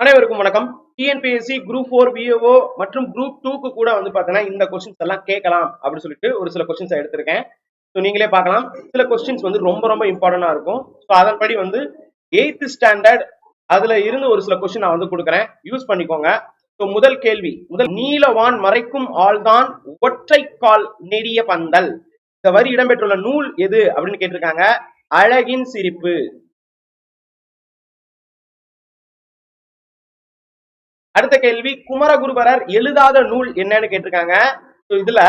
அனைவருக்கும் வணக்கம். TNPSC group four விஓஓ மற்றும் குரூப் டூக்கு கூட வந்து பார்த்தீங்கன்னா இந்த கொஸ்டின்ஸ் எல்லாம் கேட்கலாம் அப்படின்னு சொல்லிட்டு ஒரு சில கொஸ்டின்ஸ் எடுத்திருக்கேன். ஸோ நீங்களே பார்க்கலாம். சில கொஸ்டின்ஸ் வந்து ரொம்ப ரொம்ப இம்பார்ட்டண்டா இருக்கும். ஸோ அதன்படி வந்து எயித்து ஸ்டாண்டர்ட் அதுல இருந்து ஒரு சில கொஸ்டின் நான் வந்து கொடுக்குறேன். யூஸ் பண்ணிக்கோங்க. ஸோ முதல் கேள்வி. முதல் நீலவான் மறைக்கும் ஆள்தான் ஒற்றை கால் நெடிய பந்தல். இந்த வரி இடம்பெற்றுள்ள நூல் எது அப்படின்னு கேட்டிருக்காங்க. அழகின் சிரிப்பு. அடுத்த கேள்வி குமரகுருபரர் எழுதாத நூல் என்னன்னு கேட்டிருக்காங்க. இதுல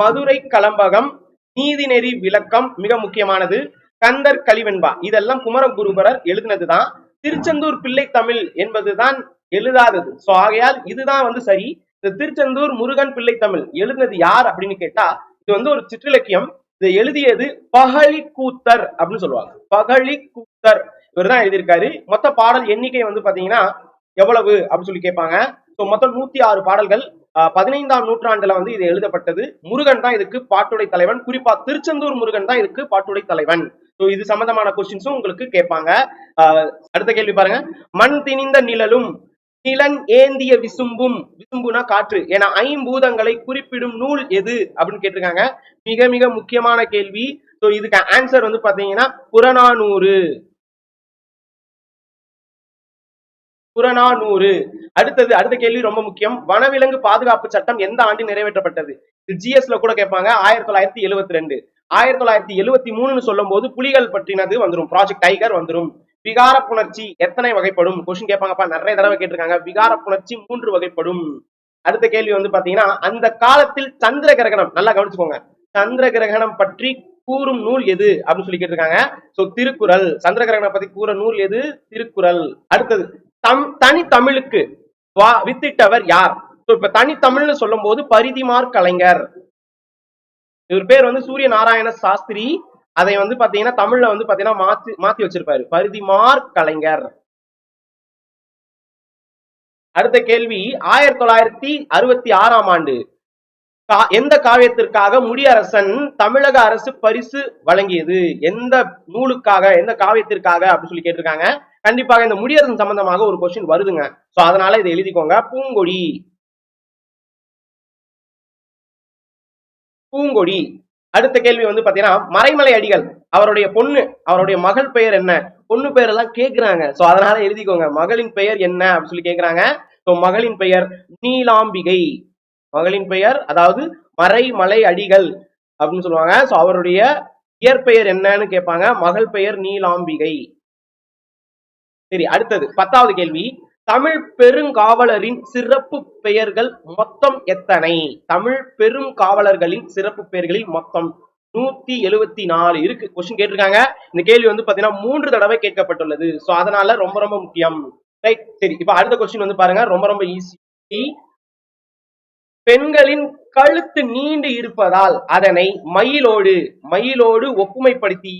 மதுரை கலம்பகம் நீதிநெறி விளக்கம் மிக முக்கியமானது. கந்தர் கலிவெண்பா இதெல்லாம் குமரகுருபரர் எழுதினதுதான். திருச்செந்தூர் பிள்ளை தமிழ் என்பதுதான் எழுதாதது. சோ ஆகையால் இதுதான் வந்து சரி. இந்த திருச்செந்தூர் முருகன் பிள்ளை தமிழ் எழுதினது யார் அப்படின்னு கேட்டா இது வந்து ஒரு சிற்றிலக்கியம். இதை எழுதியது பகழி கூத்தர் அப்படின்னு சொல்லுவாங்க. பகழி கூத்தர். இவர் தான் எழுதியிருக்காரு. மொத்த பாடல் எண்ணிக்கை வந்து பாத்தீங்கன்னா எவ்வளவு அப்படின்னு சொல்லி கேட்பாங்க. ஸோ மொத்தம் நூத்தி ஆறு பாடல்கள் பதினைந்தாம் நூற்றாண்டுல வந்து இது எழுதப்பட்டது. முருகன் தான் இதுக்கு பாட்டுடை தலைவன். குறிப்பா திருச்செந்தூர் முருகன் தான் இதுக்கு பாட்டுடை தலைவன். ஸோ இது சம்பந்தமான கொஸ்டின்ஸும் உங்களுக்கு கேட்பாங்க. அடுத்த கேள்வி பாருங்க. மண் திணிந்த நிழலும் நிலன் ஏந்திய விசும்பும் விசும்புனா காற்று என ஐம்பூதங்களை குறிப்பிடும் நூல் எது அப்படின்னு கேட்டிருக்காங்க. மிக மிக முக்கியமான கேள்வி. ஸோ இதுக்கு ஆன்சர் வந்து பாத்தீங்கன்னா புறநானூறு. புறநானூறு அடுத்தது அடுத்த கேள்வி ரொம்ப முக்கியம். வனவிலங்கு பாதுகாப்பு சட்டம் எந்த ஆண்டு நிறைவேற்றப்பட்டது? ஜிஎஸ்ல கூட கேட்பாங்க. ஆயிரத்தி தொள்ளாயிரத்தி எழுபத்தி ரெண்டு ஆயிரத்தி தொள்ளாயிரத்தி எழுபத்தி மூணுன்னு சொல்லும் போது புலிகள் பற்றினது வந்துடும் ப்ராஜெக்ட் டைகர் வந்துடும் விகார புணர்ச்சி எத்தனை வகைப்படும்? கொஸ்டின் கேட்பாங்கப்பா. நிறைய தடவை கேட்டிருக்காங்க. விகார புணர்ச்சி மூன்று வகைப்படும். அடுத்த கேள்வி வந்து பாத்தீங்கன்னா அந்த காலத்தில் சந்திர கிரகணம். நல்லா கவனிச்சுக்கோங்க. சந்திர கிரகணம் பற்றி கூறும் நூல் எது? அப்படின்னு சொல்லி கேட்டிருக்காங்க. சோ திருக்குறள். சந்திர கிரகணம் பத்தி கூற நூல் எது? திருக்குறள். அடுத்தது தம் தனி தமிழுக்கு வித்திட்டவர் யார்? இப்ப தனி தமிழ்னு சொல்லும் போது பரிதிமார் கலைஞர். இவர் பேர் வந்து சூரிய நாராயண சாஸ்திரி. அதை வந்து பாத்தீங்கன்னா தமிழ்ல வந்து பாத்தீங்கன்னா மாத்தி மாத்தி வச்சிருப்பாரு. பரிதிமார் கலைஞர். அடுத்த கேள்வி ஆயிரத்தி தொள்ளாயிரத்தி அறுபத்தி ஆறாம் ஆண்டு எந்த காவியத்திற்காக முடியரசன் தமிழக அரசு பரிசு வழங்கியது? எந்த நூலுக்காக எந்த காவியத்திற்காக அப்படின்னு சொல்லி கேட்டிருக்காங்க. கண்டிப்பாக இந்த முடியரசன் சம்பந்தமாக ஒரு கொஸ்டின் வருதுங்க. சோ அதனால இதை எழுதிக்கோங்க. பூங்கொடி. பூங்கொடி. அடுத்த கேள்வி வந்து பாத்தீங்கன்னா மறைமலை அடிகள். அவருடைய பொண்ணு அவருடைய மகள் பெயர் என்ன? பொண்ணு பெயர் எல்லாம் கேட்கிறாங்க சோ அதனால எழுதிக்கோங்க. மகளின் பெயர் என்ன? அப்படின்னு சொல்லி கேட்கிறாங்க சோ மகளின் பெயர் நீலாம்பிகை. மகளின் பெயர் அதாவது மறைமலை அடிகள் அப்படின்னு சொல்லுவாங்க. சோ அவருடைய இயற்பெயர் என்னன்னு கேட்பாங்க மகள் பெயர் நீலாம்பிகை. சரி அடுத்தது பத்தாவது கேள்வி. தமிழ் பெருங்காவலரின் சிறப்பு பெயர்கள் மொத்தம் எத்தனை? தமிழ் பெருங்காவலர்களின் சிறப்பு பெயர்களில் மொத்தம் நூத்தி எழுவத்தி நாலு இருக்கு. கொஸ்டின் கேட்டிருக்காங்க. இந்த கேள்வி வந்து பாத்தீங்கன்னா மூன்று தடவை கேட்கப்பட்டுள்ளது. சோ அதனால ரொம்ப ரொம்ப முக்கியம். ரைட் சரி இப்ப அடுத்த கொஸ்டின் வந்து பாருங்க. ரொம்ப ரொம்ப ஈஸி பெண்களின் கழுத்து நீண்டு இருப்பதால் அதனை மயிலோடு மயிலோடு ஒப்புமைப்படுத்தி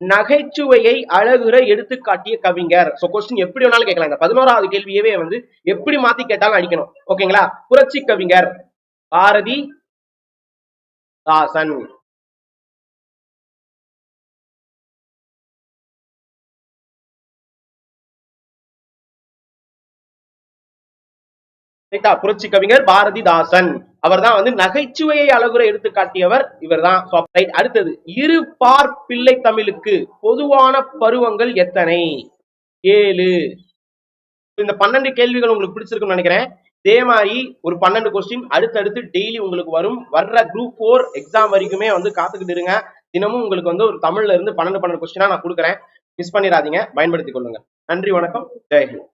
நகைச்சுவையை அழகுற எடுத்து காட்டிய கவிஞர். சோ கொஸ்டின் எப்படி வேணாலும் கேட்கலாம். இந்த பதினோராவது கேள்வியவே வந்து எப்படி மாத்தி கேட்டாலும் அடிக்கணும். ஓகேங்களா புரட்சி கவிஞர் பாரதி தாசன். புரட்சி கவிஞர் பாரதிதாசன். அவர் தான் வந்து நகைச்சுவையை அழகுரை எடுத்து காட்டியவர். இவர் தான் அடுத்தது இரு பார் பிள்ளை தமிழுக்கு பொதுவான பருவங்கள் எத்தனை? ஏழு. இந்த பன்னெண்டு கேள்விகள் உங்களுக்கு பிடிச்சிருக்குன்னு நினைக்கிறேன். இதே மாதிரி ஒரு பன்னெண்டு கொஸ்டின் அடுத்தடுத்து டெய்லி உங்களுக்கு வரும். வர்ற குரூப் ஃபோர் எக்ஸாம் வரைக்குமே வந்து காத்துக்கிட்டு இருங்க. தினமும் உங்களுக்கு வந்து ஒரு தமிழ்ல இருந்து பன்னெண்டு பன்னெண்டு கொஸ்டினா நான் கொடுக்குறேன். மிஸ் பண்ணிடாதீங்க. பயன்படுத்திக் கொள்ளுங்க. நன்றி வணக்கம். ஜெயஹிந்த்